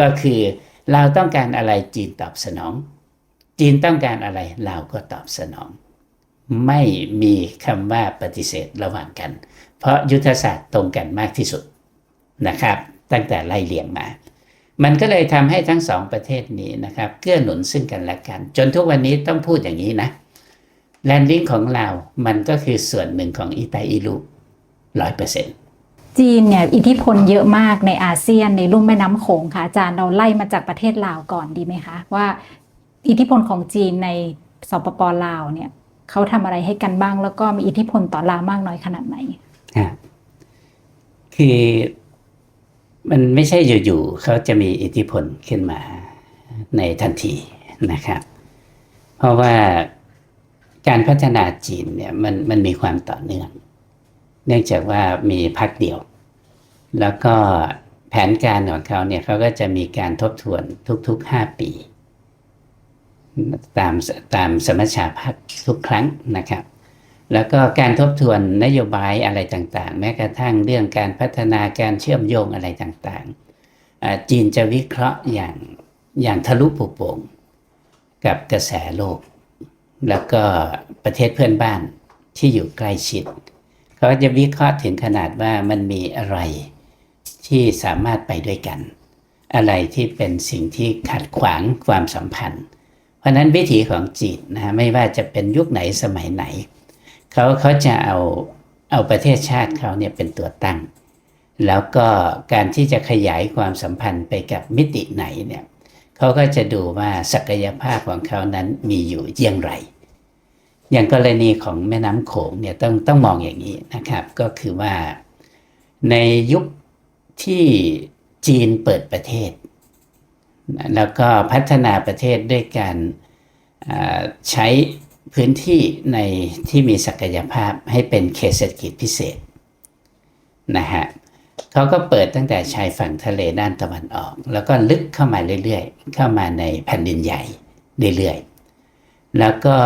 ก็คือเราต้องการอะไรจีนตอบสนอง จีนต้องการอะไรเราก็ตอบสนอง ไม่มีคำว่าปฏิเสธระหว่างกัน เพราะยุทธศาสตร์ตรงกันมากที่สุดนะครับ ตั้งแต่ไล่เลียงมา มันก็เลยทำให้ทั้งสองประเทศนี้นะครับเกื้อหนุนซึ่งกันและกัน จนทุกวันนี้ต้องพูดอย่างนี้นะแลนดิ้งของเรา มันก็คือส่วนหนึ่งของอีไตอีลูร้อยเปอร์เซ็นต์ จีนเนี่ยอิทธิพลเยอะมากในอาเซียนในลุ่มแม่น้ำโขงค่ะอาจารย์เราไล่มาจากประเทศลาวก่อนดีไหมคะ ว่า อิทธิพลของจีนในสปปลาวเนี่ยเขาทำอะไรให้กันบ้าง แล้วก็มีอิทธิพลต่อลาวมากน้อยขนาดไหนอะคือมันไม่ใช่อยู่ๆเขาจะมีอิทธิพลขึ้นมาในทันทีนะครับ เพราะว่าการพัฒนาจีนเนี่ยมันมันมีความต่อเนื่อง เนื่องจากว่ามีพักเดียว แล้วก็แผนการของเขาเนี่ยเขาก็จะมีการทบทวนทุก ๆ 5 ปี ตามตามสมัชชาพักทุกครั้งนะครับ แล้วก็การทบทวนนโยบายอะไรต่างๆ แม้กระทั่งเรื่องการพัฒนาการเชื่อมโยงอะไรต่างๆ จีนจะวิเคราะห์อย่างอย่างทะลุปุโปร่งกับกระแสโลก แล้วก็ประเทศเพื่อนบ้านที่อยู่ใกล้ชิด เขาจะวิเคราะห์ถึงขนาดว่ามันมีอะไรที่สามารถไปด้วยกัน อะไรที่เป็นสิ่งที่ขัดขวางความสัมพันธ์ เพราะนั้นวิถีของจีนนะฮะไม่ว่าจะเป็นยุคไหนสมัยไหน เขาเขาจะเอาเอาประเทศชาติเขาเนี่ยเป็นตัวตั้ง แล้วก็การที่จะขยายความสัมพันธ์ไปกับมิติไหนเนี่ยเขาก็จะดูว่าศักยภาพของเขานั้นมีอยู่เยี่ยงไร อย่างกรณีของแม่น้ำโขงเนี่ยต้องต้องมองอย่างนี้นะครับ ก็คือว่าในยุคที่จีนเปิดประเทศ แล้วก็พัฒนาประเทศด้วยการใช้พื้นที่ในที่มีศักยภาพให้เป็นเขตเศรษฐกิจพิเศษนะฮะเขาก็เปิดตั้งแต่ชายฝั่งทะเลด้านตะวันออก แล้วก็ลึกเข้ามาเรื่อยๆ เข้ามาในแผ่นดินใหญ่เรื่อยๆ แล้วก็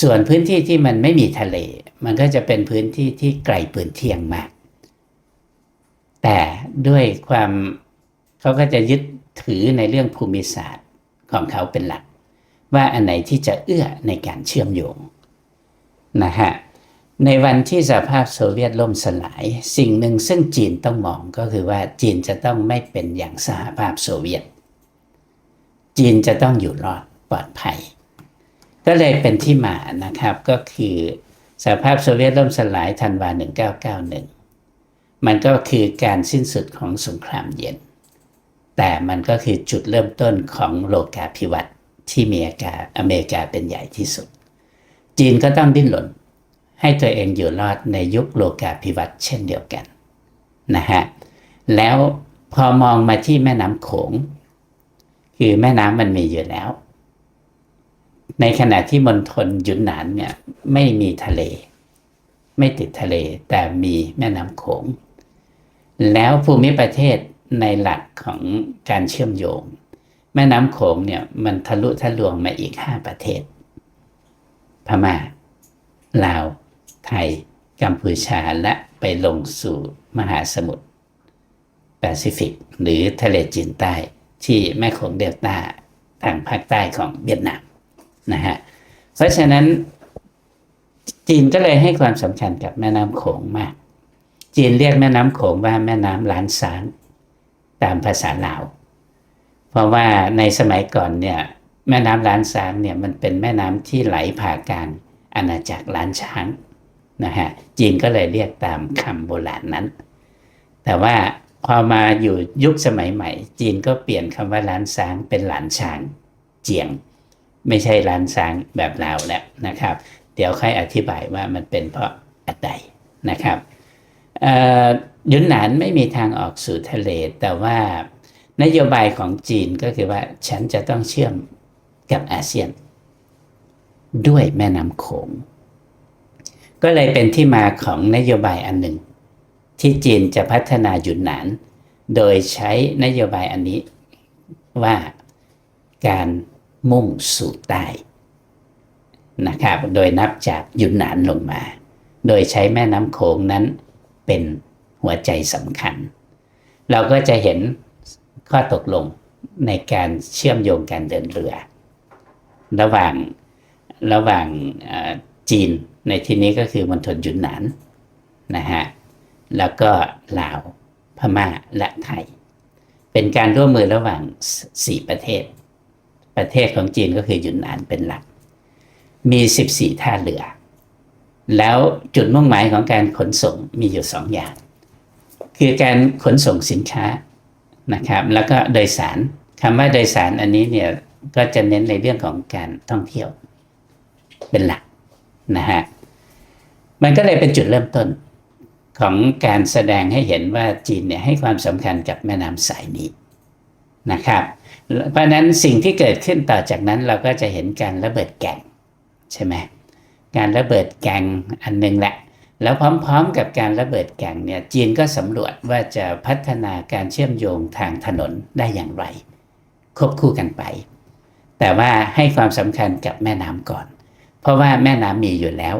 ส่วนพื้นที่ที่มันไม่มีทะเล มันก็จะเป็นพื้นที่ที่ไกลปืนเทียงมาก แต่ด้วยความเขาก็จะยึดถือในเรื่องภูมิศาสตร์ของเขาเป็นหลัก ว่าอันไหนที่จะเอื้อในการเชื่อมโยงนะฮะในวันที่สหภาพโซเวียตล่มสลาย สิ่งหนึ่งซึ่งจีนต้องมองก็คือว่าจีนจะต้องไม่เป็นอย่างสหภาพโซเวียต จีนจะต้องอยู่รอดปลอดภัย ก็เลยเป็นที่มานะครับก็คือสหภาพโซเวียตล่มสลายธันวา 1991 มันก็คือการสิ้นสุดของสงครามเย็น แต่มันก็คือจุดเริ่มต้นของโลกาภิวัตน์ที่อเมริกาอเมริกาเป็นใหญ่ที่สุด จีนก็ต้องดิ้นรนให้ตัวเองอยู่รอดในยุคโลกาภิวัตน์เช่นเดียวกันนะฮะแล้วพอมองมาที่แม่น้ำโขง คือแม่น้ำมันมีอยู่แล้ว ในขณะที่มณฑลยุนนานเนี่ยไม่มีทะเล ไม่ติดทะเล แต่มีแม่น้ำโขง แล้วภูมิประเทศในหลักของการเชื่อมโยง แม่น้ำโขงเนี่ยมันทะลุทะลวงมาอีกห้าประเทศ พม่าลาว ไทย กัมพูชาและไปลงสู่มหาสมุทรแปซิฟิก หรือทะเลจีนใต้ที่แม่โขงเดลต้าทางภาคใต้ของเวียดนาม นะฮะเพราะฉะนั้นจีนก็เลยให้ความสำคัญกับแม่น้ำโขงมาก จีนเรียกแม่น้ำโขงว่าแม่น้ำล้านช้างตามภาษาลาว เพราะว่าในสมัยก่อนเนี่ยแม่น้ำล้านช้างเนี่ยมันเป็นแม่น้ำที่ไหลผ่ากลางอาณาจักรล้านช้างนะฮะจีนก็เลยเรียกตามคำโบราณนั้น แต่ว่าพอมาอยู่ยุคสมัยใหม่ จีนก็เปลี่ยนคำว่าล้านช้างเป็นหลานช้างเจียง ไม่ใช่ล้านช้างแบบเลาแล้วนะครับ เดี๋ยวค่อยอธิบายว่ามันเป็นเพราะอะไรนะครับยุนหนานไม่มีทางออกสู่ทะเล แต่ว่านโยบายของจีนก็คือว่าฉันจะต้องเชื่อมกับอาเซียน ด้วยแม่น้ำโขงก็เลยเป็นที่มาของนโยบายอันหนึ่ง ที่จีนจะพัฒนายุนหนาน โดยใช้นโยบายอันนี้ว่าการ มุ่งสู่ใต้นะครับ โดยนับจากหยุนหนานลงมา โดยใช้แม่น้ำโขงนั้นเป็นหัวใจสำคัญ เราก็จะเห็นข้อตกลงในการเชื่อมโยงการเดินเรือ ระหว่างระหว่างจีนในที่นี้ก็คือมณฑลหยุนหนานนะฮะแล้วก็ลาวพม่าและไทย เป็นการร่วมมือระหว่างสสี่ประเทศ ประเทศของจีนก็คือหยุนนานเป็นหลัก มี 14 ท่าเรือ แล้วจุดมุ่งหมายของการขนส่งมีอยู่สองอย่าง คือการขนส่งสินค้านะครับ แล้วก็โดยสารคำว่าโดยสารอันนี้เนี่ยก็จะเน้นในเรื่องของการท่องเที่ยวเป็นหลักนะฮะมันก็เลยเป็นจุดเริ่มต้นของการแสดงให้เห็นว่าจีนเนี่ยให้ความสำคัญกับแม่น้ำสายนี้นะครับ เพราะนั้นสิ่งที่เกิดขึ้นต่อจากนั้นเราก็จะเห็นการระเบิดแก่งใช่ไหมการระเบิดแก่งอันหนึ่งแหละ แล้วพร้อมๆกับการระเบิดแก่งเนี่ยจีนก็สำรวจว่าจะพัฒนาการเชื่อมโยงทางถนนได้อย่างไร ควบคู่กันไป แต่ว่าให้ความสำคัญกับแม่น้ำก่อน เพราะว่าแม่น้ำมีอยู่แล้ว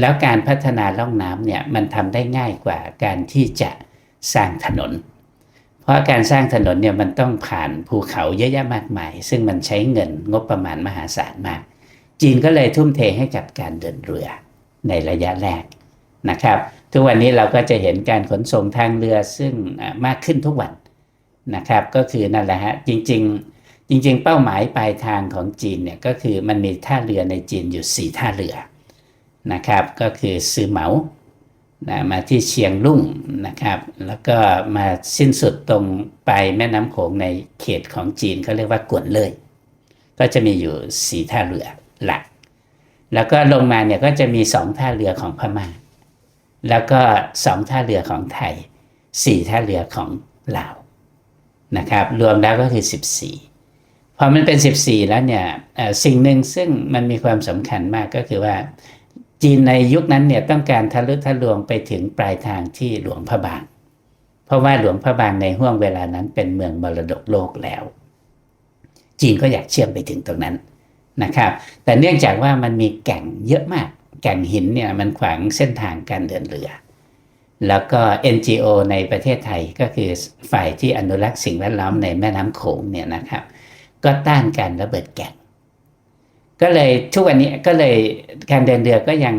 แล้วการพัฒนาล่องน้ำเนี่ยมันทำได้ง่ายกว่าการที่จะสร้างถนน ราะการสร้างถนนเนี่ยมันต้องผ่านภูเขาเยอะแยะมากมาย ซึ่งมันใช้เงินงบประมาณมหาศาลมาก จีนก็เลยทุ่มเทให้กับการเดินเรือในระยะแรกนะครับ ทุกวันนี้เราก็จะเห็นการขนส่งทางเรือซึ่งมากขึ้นทุกวันนะครับ ก็คือนั่นแหละฮะจริง ๆ จริง ๆ เป้าหมายปลายทางของจีนเนี่ยก็คือมันมีท่าเรือในจีนอยู่ 4 ท่าเรือนะครับ ก็คือซือเหมา นะมาที่เชียงรุ่งนะครับ แล้วก็มาสิ้นสุดตรงไปแม่น้ำโขงในเขตของจีนเขาเรียกว่ากวนเลย ก็จะมีอยู่4ท่าเรือหลัก แล้วก็ลงมาเนี่ยก็จะมี2ท่าเรือของพม่า แล้วก็2ท่าเรือของไทย4ท่าเรือของลาวนะครับ รวมแล้วก็คือ 14 พอมันเป็น 14 แล้วเนี่ยสิ่งหนึ่งซึ่งมันมีความสำคัญมากก็คือว่า จีนในยุคนั้นเนี่ยต้องการทะลุทะลวงไปถึงปลายทางที่หลวงพระบาง เพราะว่าหลวงพระบางในห่วงเวลานั้นเป็นเมืองมรดกโลกแล้ว จีนก็อยากเชื่อมไปถึงตรงนั้นนะครับ แต่เนื่องจากว่ามันมีแก่งเยอะมาก แก่งหินเนี่ยมันขวางเส้นทางการเดินเรือ แล้วก็ NGO ในประเทศไทยก็คือฝ่ายที่อนุรักษ์สิ่งแวดล้อมในแม่น้ำโขงเนี่ยนะครับ ก็ต้านการระเบิดแก่ง ก็เลยทุกวันนี้ก็เลยการเดินเรือก็ยัง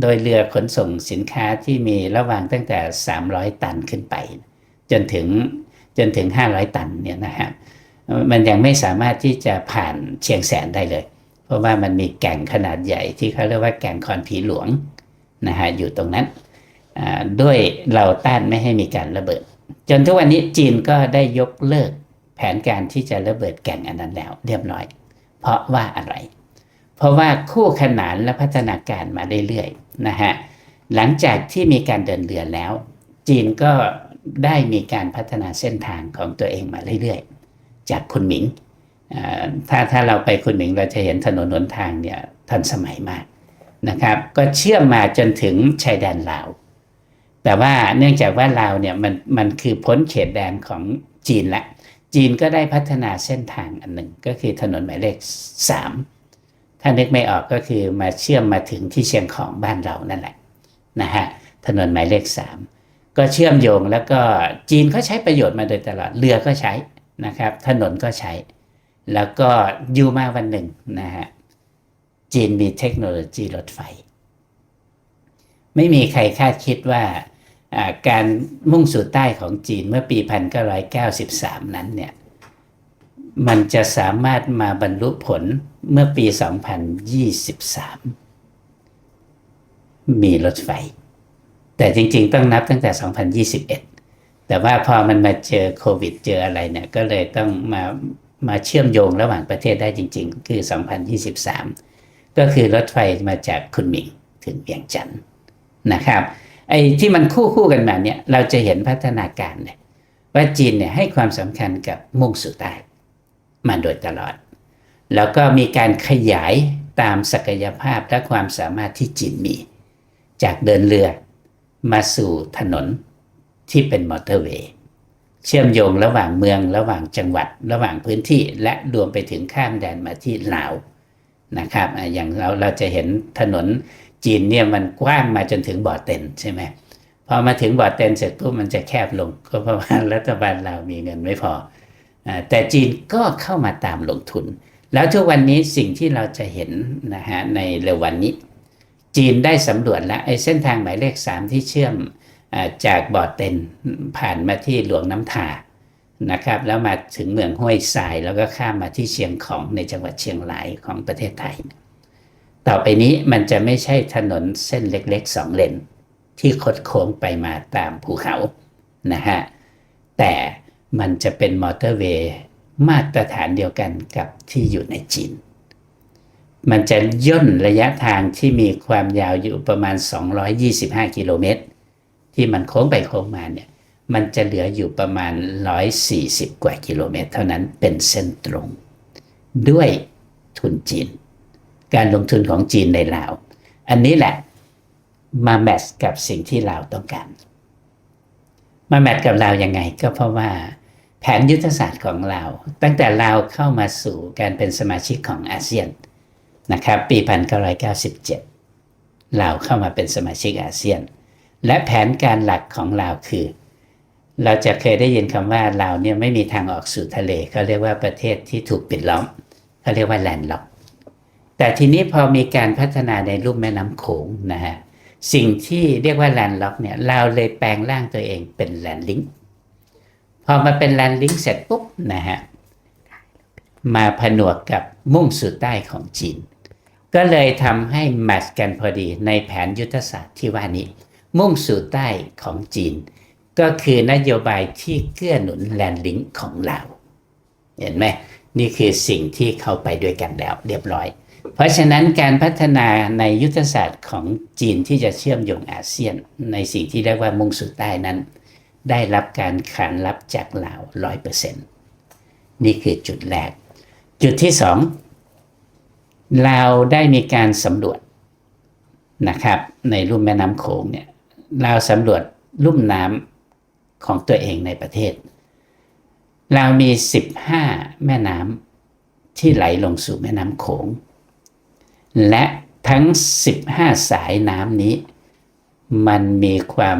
โดยเรือขนส่งสินค้าที่มีระหว่างตั้งแต่ 300 ตันขึ้นไป จนถึงจนถึง 500 ตันเนี่ยนะครับมันยังไม่สามารถที่จะผ่านเชียงแสนได้เลย เพราะว่ามันมีแก่งขนาดใหญ่ที่เขาเรียกว่าแก่งคอนผีหลวงนะฮะอยู่ตรงนั้นด้วยเราต้านไม่ให้มีการระเบิด จนทุกวันนี้จีนก็ได้ยกเลิกแผนการที่จะระเบิดแก่งอันนั้นแล้ว เรียบร้อย เพราะว่าอะไร เพราะว่าคู่ขนานและพัฒนาการมาเรื่อยๆนะฮะหลังจากที่มีการเดินเรือแล้ว จีนก็ได้มีการพัฒนาเส้นทางของตัวเองมาเรื่อยๆ จากคุณหมิงถ้าถ้าเราไปคุณหมิงเราจะเห็นถนนหนทางเนี่ยทันสมัยมากนะครับ ก็เชื่อมมาจนถึงชายแดนลาว แต่ว่าเนื่องจากว่าลาวเนี่ยมันมันคือพ้นเขตแดนของจีนละ จีนก็ได้พัฒนาเส้นทางอันหนึ่งก็คือถนนหมายเลขสาม ถ้านึกไม่ออกก็คือมาเชื่อมมาถึงที่เชียงของบ้านเรานั่นแหละนะฮะถนนหมายเลขสามก็เชื่อมโยงแล้วก็จีนเขาใช้ประโยชน์มาโดยตลอดเรือก็ใช้นะครับ ถนนก็ใช้ แล้วก็อยู่มาวันหนึ่งนะฮะจีนมีเทคโนโลยีรถไฟ ไม่มีใครคาดคิดว่าอ่าการมุ่งสู่ใต้ของจีนเมื่อปี 1993 นั้นเนี่ย มันจะสามารถมาบรรลุผลเมื่อปี 2023 มีรถไฟ แต่จริงๆ ต้องนับตั้งแต่ 2021 แต่ว่าพอมันมาเจอโควิดเจออะไรเนี่ย ก็เลยต้องมามาเชื่อมโยงระหว่างประเทศได้จริง ๆ คือ 2023 ก็คือรถไฟมาจากคุนหมิงถึงเวียงจันทน์นะครับไอ้ที่มันคู่คู่กันมาเนี่ยเราจะเห็นพัฒนาการเลยว่าจีนเนี่ยให้ความสำคัญกับมุ่งสู่ใต้ มาโดยตลอด แล้วก็มีการขยายตามศักยภาพและความสามารถที่จีนมี จากเดินเรือมาสู่ถนนที่เป็นมอเตอร์เวย์เชื่อมโยงระหว่างเมืองระหว่างจังหวัด ระหว่างพื้นที่และรวมไปถึงข้ามแดนมาที่ลาวนะครับอย่างเราเราจะเห็นถนนจีนเนี่ยมันกว้างมาจนถึงบ่อเต็นใช่ไหมพอมาถึงบ่อเต็นเสร็จปุ๊บมันจะแคบลงก็เพราะว่ารัฐบาลเราวมีเงินไม่พอ แต่จีนก็เข้ามาตามลงทุน แล้วทุกวันนี้สิ่งที่เราจะเห็นนะฮะในเร็ววันนี้ จีนได้สำรวจแล้วไอ้เส้นทางหมายเลข 3 ที่เชื่อมจากบ่อเต็นผ่านมาที่หลวงน้ำทานะครับแล้วมาถึงเมืองห้วยทรายแล้วก็ข้ามมาที่เชียงของในจังหวัดเชียงรายของประเทศไทย ต่อไปนี้มันจะไม่ใช่ถนนเส้นเล็กๆสองเลนที่คดโค้งไปมาตามภูเขานะฮะแต่ มันจะเป็นมอเตอร์เวย์มาตรฐานเดียวกันกับที่อยู่ในจีน มันจะย่นระยะทางที่มีความยาวอยู่ประมาณ 225 กิโลเมตร ที่มันโค้งไปโค้งมาเนี่ย มันจะเหลืออยู่ประมาณ 140 กว่ากิโลเมตร เท่านั้นเป็นเส้นตรง ด้วยทุนจีน การลงทุนของจีนในลาว อันนี้แหละมาแมทช์กับสิ่งที่ลาวต้องการ มาแมทช์กับลาวยังไงก็เพราะว่า แผนยุทธศาสตร์ของลาตั้งแต่ลาเข้ามาสู่การเป็นสมาชิกของอาเซียนนะครับปี 1997ลาเข้ามาเป็นสมาชิกอาเซียน และแผนการหลักของลาคือ เราจะเคยได้ยินคำว่าลาเนี่ยไม่มีทางออกสู่ทะเลเขาเรียกว่าประเทศที่ถูกปิดล้อมเขาเรียกว่าแลนด์ล็อกแต่ทีนี้พอมีการพัฒนาในรูปแม่น้ำโขงนะฮะสิ่งที่เรียกว่าแลนด์ล็อกเนี่ยเราเลยแปลงร่างตัวเองเป็นแลนด์ลิงก์ พอมาเป็นแลนด์ลิงเสร็จปุ๊บนะฮะมาผนวกกับมุ่งสู่ใต้ของจีน ก็เลยทำให้แมทกันพอดีในแผนยุทธศาสตร์ที่ว่านี้ มุ่งสู่ใต้ของจีน ก็คือนโยบายที่เกื้อหนุนแลนด์ลิงของเรา เห็นไหมนี่คือสิ่งที่เข้าไปด้วยกันแล้วเรียบร้อย เพราะฉะนั้นการพัฒนาในยุทธศาสตร์ของจีนที่จะเชื่อมโยงอาเซียน ในสิ่งที่เรียกว่ามุ่งสู่ใต้นั้น ได้รับการขานรับจากลาวร้อยเปอร์เซ็นต์นี่คือจุดแรก จุดที่สองลาวได้มีการสำรวจนะครับ ในลุ่มแม่น้ำโขงเนี่ยลาวสำรวจลุ่มน้ำของตัวเองในประเทศลาวมี 15 แม่น้ำที่ไหลลงสู่แม่น้ำโขง และทั้ง 15 สายน้ำนี้ มันมีความ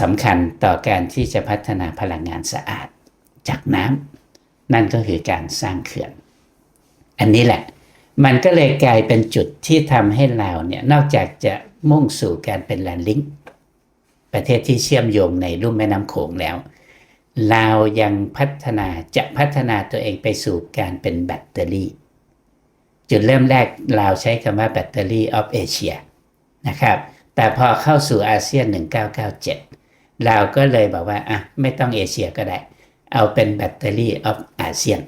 สำคัญต่อการที่จะพัฒนาพลังงานสะอาดจากน้ำนั่นก็คือการสร้างเขื่อน อันนี้แหละ มันก็เลยกลายเป็นจุดที่ทำให้เราเนี่ยนอกจากจะมุ่งสู่การเป็นแลนด์ลิงก์ประเทศที่เชื่อมโยงในลุ่มแม่น้ำโขงแล้วลาวยังพัฒนาจะพัฒนาตัวเองไปสู่การเป็นแบตเตอรี่ จุดเริ่มแรกลาวใช้คำว่าแบตเตอรี่ออฟเอเชียนะครับ แต่พอเข้าสู่อาเซียน 1997 ลาก็เลยบอกว่าอะไม่ต้องเอเชียก็ได้ เอาเป็นแบตเตอรี่ออฟอาเซียน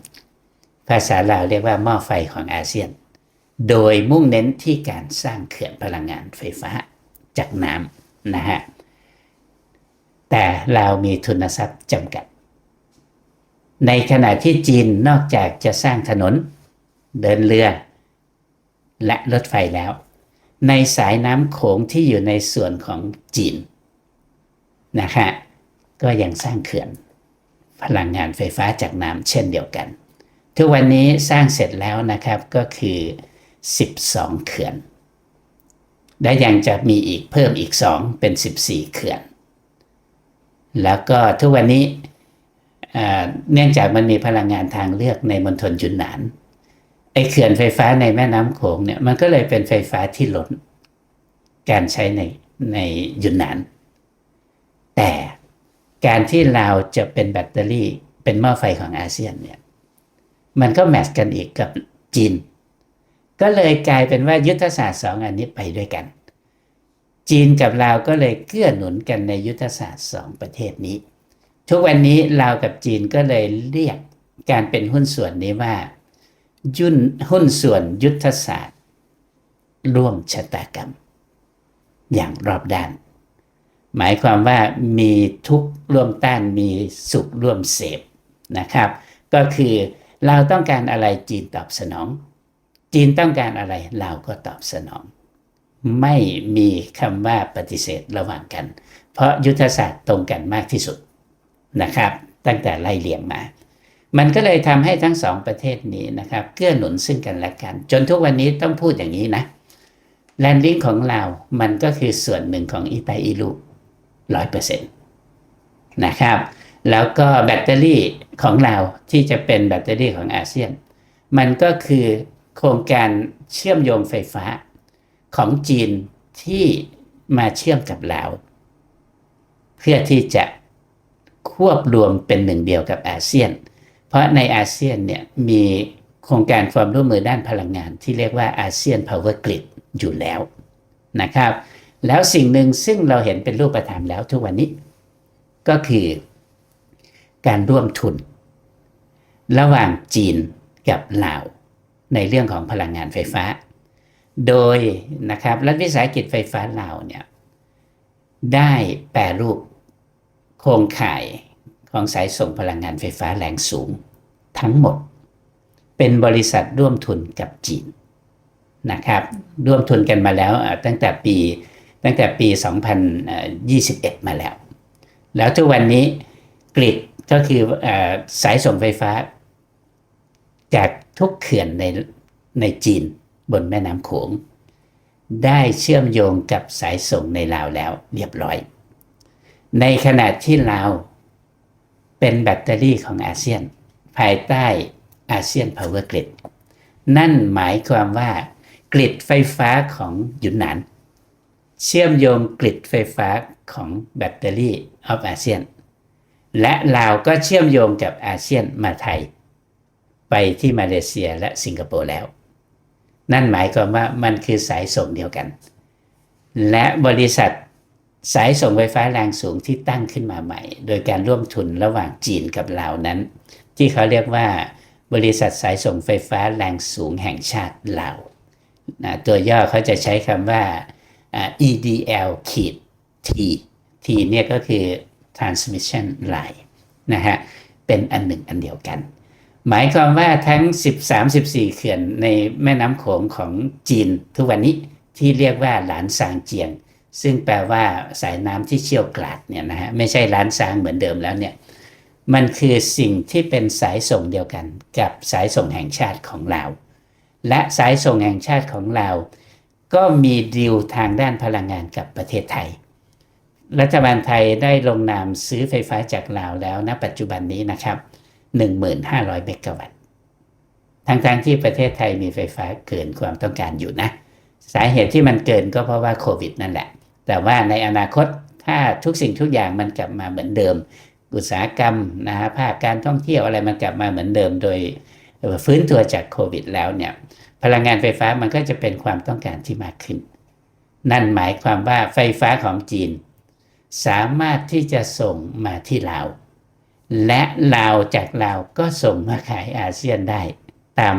ภาษาลาวเรียกว่าหม้อไฟของอาเซียน โดยมุ่งเน้นที่การสร้างเขื่อนพลังงานไฟฟ้าจากน้ำนะฮะ แต่เรามีทุนทรัพย์จำกัด ในขณะที่จีนนอกจากจะสร้างถนน เดินเรือ และรถไฟแล้ว ในสายน้ำโขงที่อยู่ในส่วนของจีน นะคะก็ยังสร้างเขื่อนพลังงานไฟฟ้าจากน้ำเช่นเดียวกัน ทุกวันนี้สร้างเสร็จแล้วนะครับก็คือ 12 เขื่อน และยังจะมีอีกเพิ่มอีก 2 เป็น 14 เขื่อน แล้วก็ทุกวันนี้เนื่องจากมันมีพลังงานทางเลือกในมณฑลจุนหนานไอเขื่อนไฟฟ้าในแม่น้ำโขงเนี่ยมันก็เลยเป็นไฟฟ้าที่ล้นการใช้ในในยุนหนาน แต่การที่เราจะเป็นแบตเตอรี่เป็นหม้อไฟของอาเซียนเนี่ยมันก็แมทช์กันอีกกับจีน ก็เลยกลายเป็นว่ายุทธศาสตร์สองอันนี้ไปด้วยกัน จีนกับลาวก็เลยเกื้อหนุนกันในยุทธศาสตร์สองประเทศนี้ ทุกวันนี้ลาวกับจีนก็เลยเรียกการเป็นหุ้นส่วนนี้ว่ายุ่นหุ้นส่วนยุทธศาสตร์ ร่วมชะตากรรม อย่างรอบด้าน หมายความว่ามีทุกข์ร่วมต้านมีสุขร่วมเสพนะครับ ก็คือเราต้องการอะไรจีนตอบสนอง จีนต้องการอะไรเราก็ตอบสนอง ไม่มีคำว่าปฏิเสธระหว่างกัน เพราะยุทธศาสตร์ตรงกันมากที่สุดนะครับ ตั้งแต่ไล่เลียงมา มันก็เลยทำให้ทั้งสองประเทศนี้นะครับเกื้อหนุนซึ่งกันและกัน จนทุกวันนี้ต้องพูดอย่างนี้นะแลนดิ้งของเรา มันก็คือส่วนหนึ่งของอีไตอีลู ร้อยเปอร์เซ็นต์นะครับ แล้วก็แบตเตอรี่ของเราที่จะเป็นแบตเตอรี่ของอาเซียน มันก็คือโครงการเชื่อมโยงไฟฟ้าของจีนที่มาเชื่อมกับลาว เพื่อที่จะควบรวมเป็นหนึ่งเดียวกับอาเซียน เพราะในอาเซียนเนี่ยมีโครงการความร่วมมือด้านพลังงานที่เรียกว่าอาเซียน Power Grid อยู่แล้วนะครับ แล้วสิ่งหนึ่งซึ่งเราเห็นเป็นรูปธรรมแล้วทุกวันนี้ ก็คือการร่วมทุน ระหว่างจีนกับลาว ในเรื่องของพลังงานไฟฟ้า โดยนะครับรัฐวิสาหกิจไฟฟ้าลาวเนี่ยได้แปรรูปโครงข่ายของสายส่งพลังงานไฟฟ้าแรงสูง ทั้งหมด เป็นบริษัทร่วมทุนกับจีนนะครับร่วมทุนกันมาแล้วตั้งแต่ปี ตั้งแต่ปี 2021 มาแล้ว แล้วทุกวันนี้กริดก็คืออสายส่งไฟฟ้า จากทุกเขื่อนในในจีนบนแม่น้ำโขง ได้เชื่อมโยงกับสายส่งในลาวแล้วเรียบร้อย ในขณะที่ลาวเป็นแบตเตอรี่ของอาเซียน ภายใต้อาเซียน Power Grid นั่นหมายความว่ากริดไฟฟ้าของยุนหนาน เชื่อมโยงกริดไฟฟ้าของแบตเตอรี่ออฟอาเซียน และลาวก็เชื่อมโยงกับอาเซียนมาไทย ไปที่มาเลเซียและสิงคโปร์แล้ว นั่นหมายความว่ามันคือสายส่งเดียวกัน และบริษัทสายส่งไฟฟ้าแรงสูงที่ตั้งขึ้นมาใหม่ โดยการร่วมทุนระหว่างจีนกับลาวนั้น ที่เขาเรียกว่า บริษัทสายส่งไฟฟ้าแรงสูงแห่งชาติลาวนะตัวย่อเขาจะใช้คำว่าอ่า EDL ขีด T T เนี่ยก็คือ transmission line นะฮะ เป็นอันหนึ่งอันเดียวกัน หมายความว่าทั้ง 13-14 เขื่อนในแม่น้ำโขงของจีนทุกวันนี้ที่เรียกว่าหลานซางเจียง ซึ่งแปลว่าสายน้ำที่เชี่ยวกราดเนี่ยนะฮะ ไม่ใช่หลานซางเหมือนเดิมแล้วเนี่ย มันคือสิ่งที่เป็นสายส่งเดียวกัน กับสายส่งแห่งชาติของลาและสายส่งแห่งชาติของลา ก็มีดีลทางด้านพลังงานกับประเทศไทย รัฐบาลไทยได้ลงนามซื้อไฟฟ้าจากลาวแล้วณปัจจุบันนี้นะครับ 1,500 เมกะวัตต์ทั้งๆที่ประเทศไทยมีไฟฟ้าเกินความต้องการอยู่นะ สาเหตุที่มันเกินก็เพราะว่าโควิดนั่นแหละ แต่ว่าในอนาคตถ้าทุกสิ่งทุกอย่างมันกลับมาเหมือนเดิม อุตสาหกรรมนะฮะภาคการท่องเที่ยวอะไรมันกลับมาเหมือนเดิมโดยฟื้นตัวจากโควิดแล้วเนี่ย พลังงานไฟฟ้ามันก็จะเป็นความต้องการที่มากขึ้น นั่นหมายความว่าไฟฟ้าของจีน สามารถที่จะส่งมาที่ลาว และลาวจากลาวก็ส่งมาขายอาเซียนได้ ตาม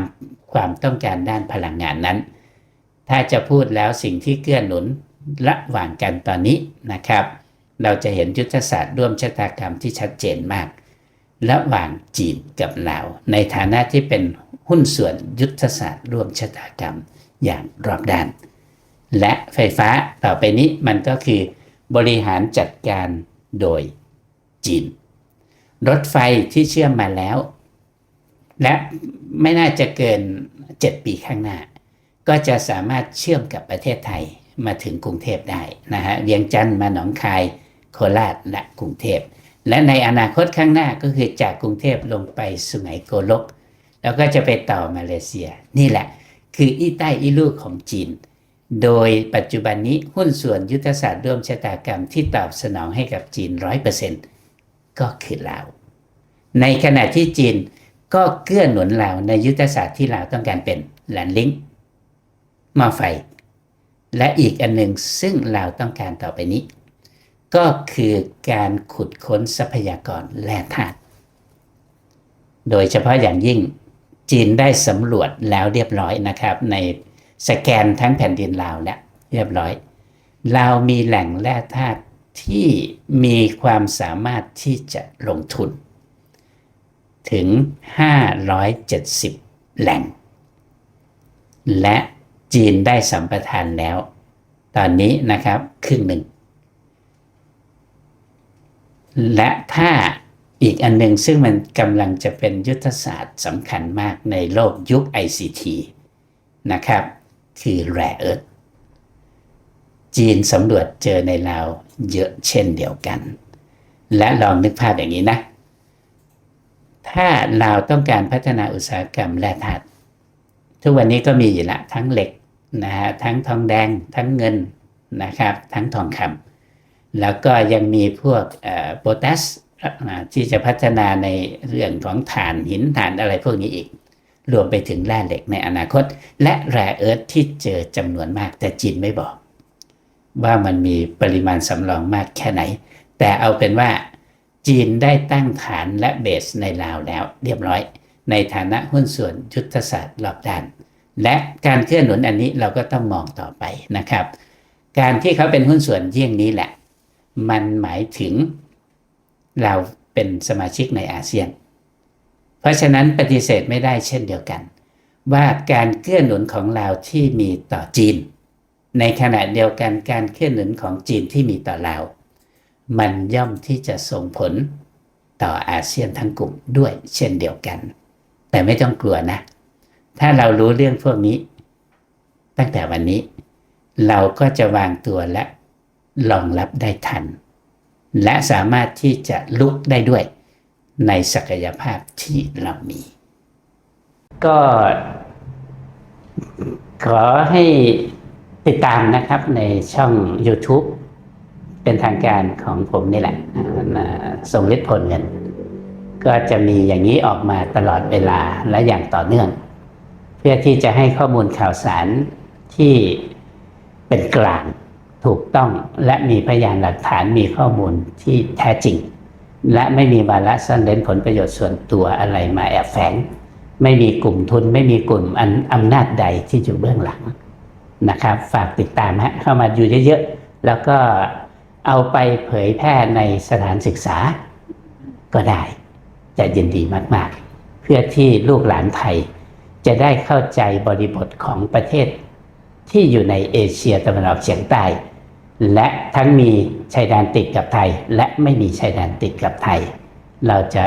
ความต้องการด้านพลังงานนั้น ถ้าจะพูดแล้วสิ่งที่เกื้อหนุนระหว่างกันตอนนี้นะครับ เราจะเห็นยุทธศาสตร์ร่วมชะตากรรมที่ชัดเจนมาก ระหว่างจีนกับลาว ในฐานะที่เป็นหุ้นส่วนยุทธศาสตร์ร่วมชะตากรรมอย่างรอบด้าน และไฟฟ้าต่อไปนี้มันก็คือบริหารจัดการโดยจีน รถไฟที่เชื่อมมาแล้ว และไม่น่าจะเกิน 7 ปีข้างหน้า ก็จะสามารถเชื่อมกับประเทศไทยมาถึงกรุงเทพได้นะฮะเวียงจันทร์มาหนองคาย โคราชและกรุงเทพ และในอนาคตข้างหน้าก็คือจากกรุงเทพลงไปสุไหงโกลก แล้วก็จะไปต่อมาเลเซีย นี่แหละ คืออีใต้อีลูกของจีน โดยปัจจุบันนี้หุ้นส่วนยุทธศาสตร์ร่วมชะตากรรมที่ตอบสนองให้กับจีน100%ก็คือลาว ในขณะที่จีนก็เกื้อหนุนลาวในยุทธศาสตร์ที่ลาวต้องการเป็นแลนลิงม้อไฟ และอีกอันหนึ่งซึ่งลาวต้องการต่อไปนี้ ก็คือการขุดค้นทรัพยากรแร่ธาตุโดยเฉพาะอย่างยิ่งจีนได้สำรวจแล้วเรียบร้อยนะครับ ในสแกนทั้งแผ่นดินลาวแล้วเรียบร้อยลาวมีแหล่งแร่ธาตุที่มีความสามารถที่จะลงทุน ถึง 570 แหล่ง และจีนได้สัมปทานแล้ว ตอนนี้นะครับครึ่งหนึ่ง และถ้าอีกอันหนึ่งซึ่งมันกำลังจะเป็นยุทธศาสตร์สำคัญมากในโลกยุค ICT นะครับ คือ Rare Earth จีนสำรวจเจอในลาวเยอะเช่นเดียวกัน และลองนึกภาพอย่างนี้นะ ถ้าเราต้องการพัฒนาอุตสาหกรรมแร่ธาตุทุกวันนี้ก็มีอยู่ละทั้งเหล็กนะฮะทั้งทองแดง ทั้งเงินนะครับ ทั้งทองคำ แล้วก็ยังมีพวกโพแทสที่จะพัฒนาในเรื่องของถ่านหินถ่านอะไรพวกนี้อีก รวมไปถึงแร่เหล็กในอนาคต และแร่เอิร์ธที่เจอจำนวนมากแต่จีนไม่บอก ว่ามันมีปริมาณสำรองมากแค่ไหน แต่เอาเป็นว่าจีนได้ตั้งฐานและเบสในลาวแล้วเรียบร้อย ในฐานะหุ้นส่วนยุทธศาสตร์รอบด้าน และการเคลื่อนหนุนอันนี้เราก็ต้องมองต่อไปนะครับ การที่เขาเป็นหุ้นส่วนเยี่ยงนี้แหละ มันหมายถึงเราเป็นสมาชิกในอาเซียน เพราะฉะนั้นปฏิเสธไม่ได้เช่นเดียวกัน ว่าการเคลื่อนหนุนของเราที่มีต่อจีน ในขณะเดียวกันการเคลื่อนหนุนของจีนที่มีต่อเรา มันย่อมที่จะส่งผลต่ออาเซียนทั้งกลุ่มด้วยเช่นเดียวกัน แต่ไม่ต้องกลัวนะ ถ้าเรารู้เรื่องพวกนี้ ตั้งแต่วันนี้ เราก็จะวางตัวและ รองรับได้ทัน และสามารถที่จะลุกได้ด้วยในศักยภาพที่เรามี ก็ขอให้ติดตามนะครับในช่อง YouTube เป็นทางการของผมนี่แหละทรงฤทธิ์ผลเงิน ก็จะมีอย่างนี้ออกมาตลอดเวลาและอย่างต่อเนื่อง เพื่อที่จะให้ข้อมูลข่าวสารที่เป็นกลาง ถูกต้องและมีพยานหลักฐานมีข้อมูลที่แท้จริง และไม่มีวาระซ่อนเร้นผลประโยชน์ส่วนตัวอะไรมาแอบแฝง ไม่มีกลุ่มทุนไม่มีกลุ่มอันอำนาจใดที่อยู่เบื้องหลังนะครับ ฝากติดตามฮะเข้ามาอยู่เยอะๆแล้วก็เอาไปเผยแพร่ในสถานศึกษาก็ได้ จะยินดีมากๆ เพื่อที่ลูกหลานไทย จะได้เข้าใจบริบทของประเทศที่อยู่ในเอเชียตะวันออกเฉียงใต้ และทั้งมีชายแดนติดกับไทย และไม่มีชายแดนติดกับไทย เราจะ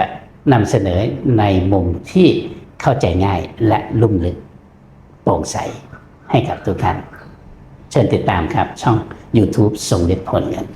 นำเสนอในมุมที่เข้าใจง่ายและลุ่มลึกโปร่งใสให้กับทุกท่าน เชิญติดตามครับช่อง YouTube ทรงฤทธิ์ผลกัน